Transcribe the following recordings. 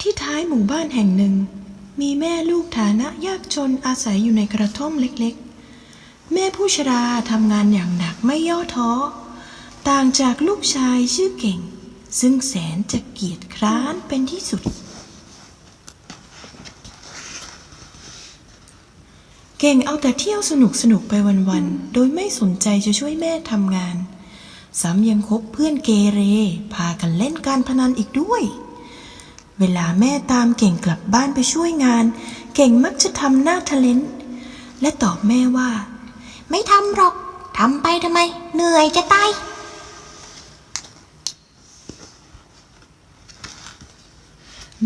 ที่ท้ายหมู่บ้านแห่งหนึ่ง มีแม่ลูกฐานะยากจนอาศัยอยู่ในกระท่อมเล็กๆ แม่ผู้ชราทำงานอย่างหนักไม่ย่อท้อ ต่างจากลูกชายชื่อเก่ง ซึ่งแสนจะเกียจคร้านเป็นที่สุด เก่งเอาแต่เที่ยวสนุกสนุกไปวันๆ โดยไม่สนใจจะช่วยแม่ทำงาน ซ้ำยังคบเพื่อนเกเร พากันเล่นการพนันอีกด้วย เวลาแม่ตามเก่งกลับบ้านไปช่วยงาน เก่งมักจะทำหน้าทะเลนและตอบแม่ว่า ไม่ทำหรอกทำไปทำไม เหนื่อยจะตาย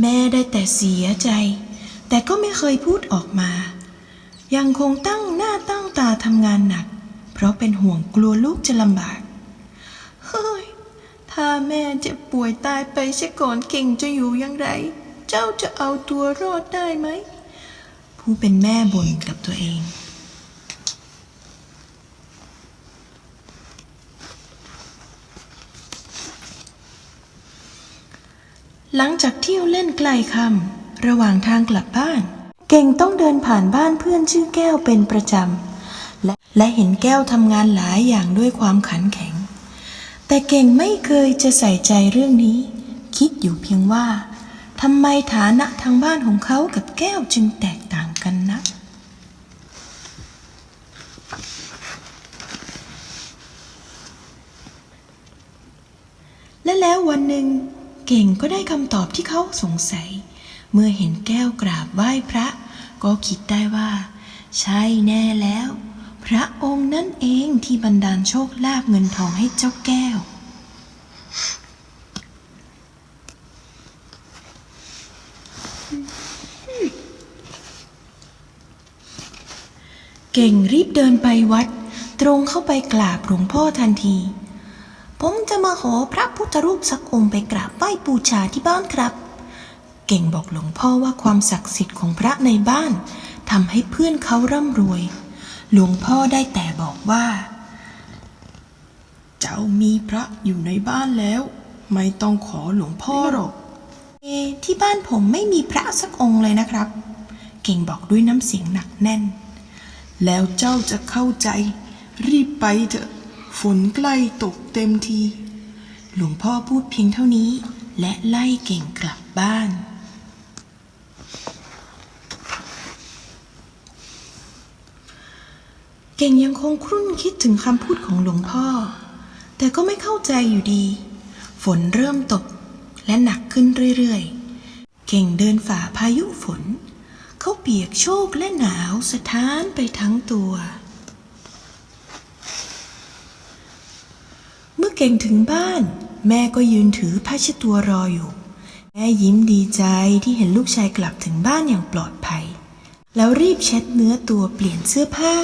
แม่ได้แต่เสียใจ แต่ก็ไม่เคยพูดออกมา ยังคงตั้งหน้าตั้งตาทำงานหนัก เพราะเป็นห่วงกลัวลูกจะลำบาก ถ้าแม่เจ็บป่วยตายไปเสียก่อนเก่งจะอยู่อยังไงเจ้าจะเอาตัวรอดได้ไหม ผู้เป็นแม่บ่นกับตัวเอง หลังจากเที่ยวเล่นไกลคำระหว่างทางกลับบ้าน เก่งต้องเดินผ่านบ้านเพื่อนชื่อแก้วเป็นประจำและและเห็นแก้วทำงานหลายอย่างด้วยความขันแข็ง แต่เก่งไม่เคยจะใส่ใจเรื่องนี้ คิดอยู่เพียงว่าทำไมฐานะทางบ้านของเขากับแก้วจึงแตกต่างกันนะและแล้ววันหนึ่งเก่งก็ได้คำตอบที่เขาสงสัย เมื่อเห็นแก้วกราบไหว้พระ ก็คิดได้ว่า ใช่แน่แล้ว พระองค์นั่นเองที่บันดาลโชคลาภเงินทองให้เจ้าแก้ว เก่งรีบเดินไปวัด ตรงเข้าไปกราบหลวงพ่อทันที ผมจะมาขอพระพุทธรูปสักองค์ไปกราบไหว้บูชาที่บ้านครับ เก่งบอกหลวงพ่อว่าความศักดิ์สิทธิ์ของพระในบ้านทำให้เพื่อนเขาร่ำรวย หลวงพ่อได้แต่บอกว่า เจ้ามีพระอยู่ในบ้านแล้ว ไม่ต้องขอหลวงพ่อหรอกเอที่บ้านผมไม่มีพระสักองค์เลยนะครับ เก่งบอกด้วยน้ำเสียงหนักแน่น แล้วเจ้าจะเข้าใจ รีบไปเถอะ ฝนใกล้ตกเต็มที หลวงพ่อพูดเพียงเท่านี้ และไล่เก่งกลับบ้าน ก่งยังคงครุ่นคิดถึงคำพูดของหลวงพ่อ แต่ก็ไม่เข้าใจอยู่ดี ฝนเริ่มตกและหนักขึ้นเรื่อยๆ เก่งเดินฝ่าพายุฝน เขาเปียกโชกและหนาวสะท้านไปทั้งตัว เมื่อเก่งถึงบ้าน แม่ก็ยืนถือผ้าเช็ดตัวรออยู่ แม่ยิ้มดีใจที่เห็นลูกชายกลับถึงบ้านอย่างปลอดภัย แล้วรีบเช็ดเนื้อตัวเปลี่ยนเสื้อผ้า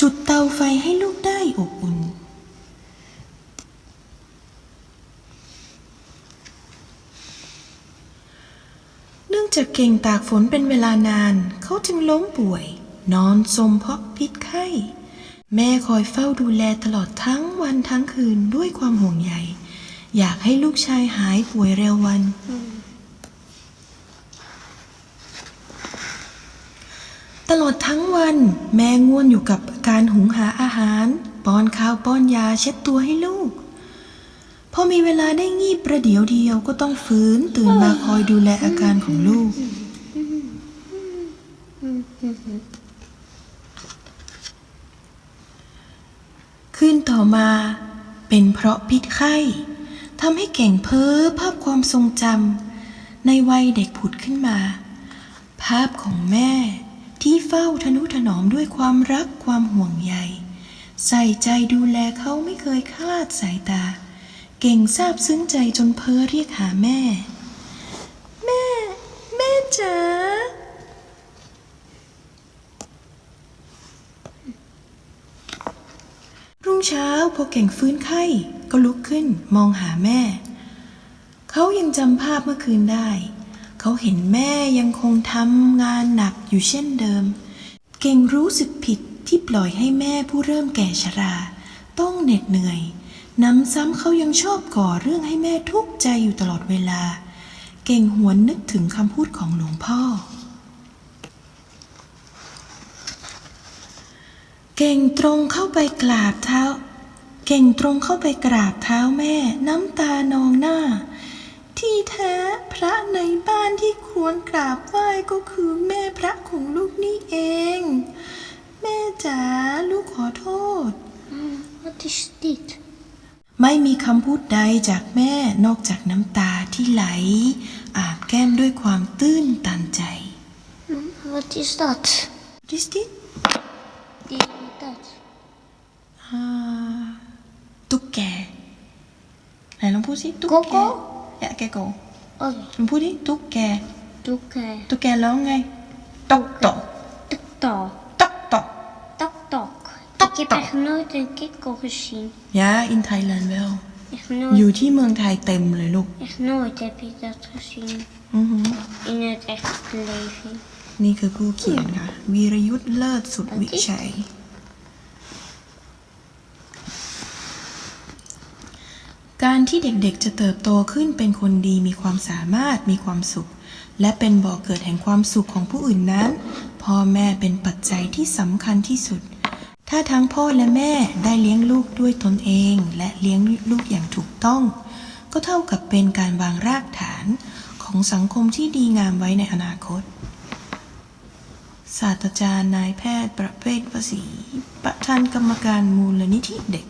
จุดเตาไฟให้ลูกได้อบอุ่น เนื่องจากเก่งตากฝนเป็นเวลานาน เขาจึงล้มป่วย นอนสมเพราะพิษไข้ แม่คอยเฝ้าดูแลตลอดทั้งวันทั้งคืนด้วยความห่วงใย อยากให้ลูกชายหายป่วยเร็ววัน ตลอดทั้งวัน แม่ง่วนอยู่กับการหุงหาอาหาร ป้อนข้าวป้อนยาเช็ดตัวให้ลูก พอมีเวลาได้งีบประเดี๋ยวเดียวก็ต้องฟื้นตื่นมาคอยดูแลอาการของลูก คืนต่อมาเป็นเพราะพิษไข้ทำให้เก่งเพ้อภาพความทรงจำในวัยเด็กผุดขึ้นมา ภาพของแม่ ที่เฝ้าทนุถนอมด้วยความรักความห่วงใย ใส่ใจดูแลเขาไม่เคยคลาดสายตา เก่งซาบซึ้งใจจนเพ้อเรียกหาแม่ แม่ แม่จ๋ารุ่งเช้าพอเก่งฟื้นไข้ก็ลุกขึ้นมองหาแม่ เขายังจำภาพเมื่อคืนได้ เขาเห็นแม่ยังคงทำงานหนักอยู่เช่นเดิม เก่งรู้สึกผิดที่ปล่อยให้แม่ผู้เริ่มแก่ชรา ต้องเหน็ดเหนื่อยน้ำซ้ำเขายังชอบก่อเรื่องให้แม่ทุกข์ใจอยู่ตลอดเวลา เก่งหวนนึกถึงคำพูดของหลวงพ่อ เก่งตรงเข้าไปกราบเท้า เก่งตรงเข้าไปกราบเท้าแม่ น้ำตานองหน้า ที่แท้พระในบ้านที่ควรกราบไหว้ก็คือแม่พระของลูกนี่เอง แม่จ๋าลูกขอโทษ Wat is dit? ไม่มีคำพูดใดจากแม่นอกจากน้ำตาที่ไหล อาบแก้มด้วยความตื้นตันใจ Wat is dat? Wat is dit? Dit, dat. อ่าตุ๊กแกไหนลองพูดสิตุ๊กโกแก โก้อย่าแกโก Oh, ลองพูดดิตุ๊กแก doeke. ตุ๊กแกร้องไงตอกตอก Tok tok. ตอกตอก Tok tok. Tok, Ik heb tok. echt nooit een kikkel gezien. ยา in Thailand well Echt อ nooit. ยู่ที่เมืองไทยเต็มเลยลูก Echt nooit heb je dat gezien. อือหือ In het echte leven. นี่คือผู้เขียนค่ะ วีรยุทธ์เลิศสุดวิชัย การที่เด็กๆจะเติบโตขึ้นเป็นคนดีมีความสามารถมีความสุข และเป็นบ่อกเกิดแห่งความสุขของผู้อื่นนั้น พ่อแม่เป็นปัจจัยที่สำคัญที่สุด ถ้าทั้งพ่อและแม่ได้เลี้ยงลูกด้วยตนเอง และเลี้ยงลูกอย่างถูกต้อง ก็เท่ากับเป็นการวางรากฐานของสังคมที่ดีงามไว้ในอนาคต ศาสตราจารย์นายแพทย์ประเภทภาษีประธานกรรมการมูลนิธิเด็ก